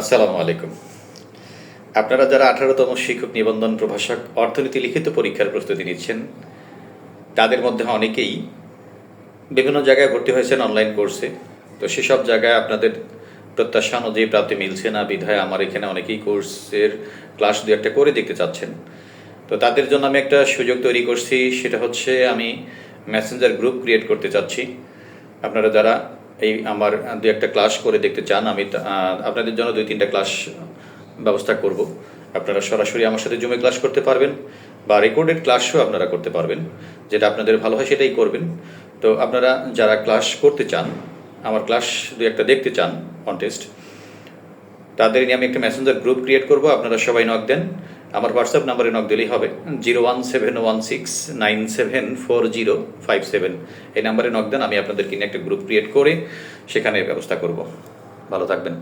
আসসালামু আলাইকুম। আপনারা যারা আঠারোতম শিক্ষক নিবন্ধন প্রভাষক অর্থনীতি লিখিত পরীক্ষার প্রস্তুতি নিচ্ছেন, তাদের মধ্যে অনেকেই বিভিন্ন জায়গায় ভর্তি হয়েছেন অনলাইন কোর্সে তো সেসব জায়গায় আপনাদের প্রত্যাশা অনুযায়ী প্রাপ্তি মিলছে না, বিধায় আমার এখানে অনেকেই কোর্সের ক্লাস দু একটা করে দেখতে চাচ্ছেন। তো তাদের জন্য আমি একটা সুযোগ তৈরি করছি, সেটা হচ্ছে আমি মেসেঞ্জার গ্রুপ ক্রিয়েট করতে চাচ্ছি। আপনারা যারা এই আমার দু একটা ক্লাস করে দেখতে চান, আমি আপনাদের জন্য দুই তিনটা ক্লাস ব্যবস্থা করব। আপনারা সরাসরি আমার সাথে জমে ক্লাস করতে পারবেন বা রেকর্ডেড ক্লাসও আপনারা করতে পারবেন। যেটা আপনাদের ভালো হয় সেটাই করবেন। তো আপনারা যারা ক্লাস করতে চান, আমার ক্লাস দু একটা দেখতে চান কন্টেস্ট তাদের নিয়ে আমি একটা মেসেঞ্জার গ্রুপ ক্রিয়েট করব। আপনারা সবাই নক দেন। আমার হোয়াটসঅ্যাপ নাম্বারে নক দিলেই হবে। Zero one seven one six nine seven four zero five seven এই নাম্বারে নক দেন, আমি আপনাদের কিনে একটা গ্রুপ ক্রিয়েট করে সেখানে ব্যবস্থা করব। ভালো থাকবেন।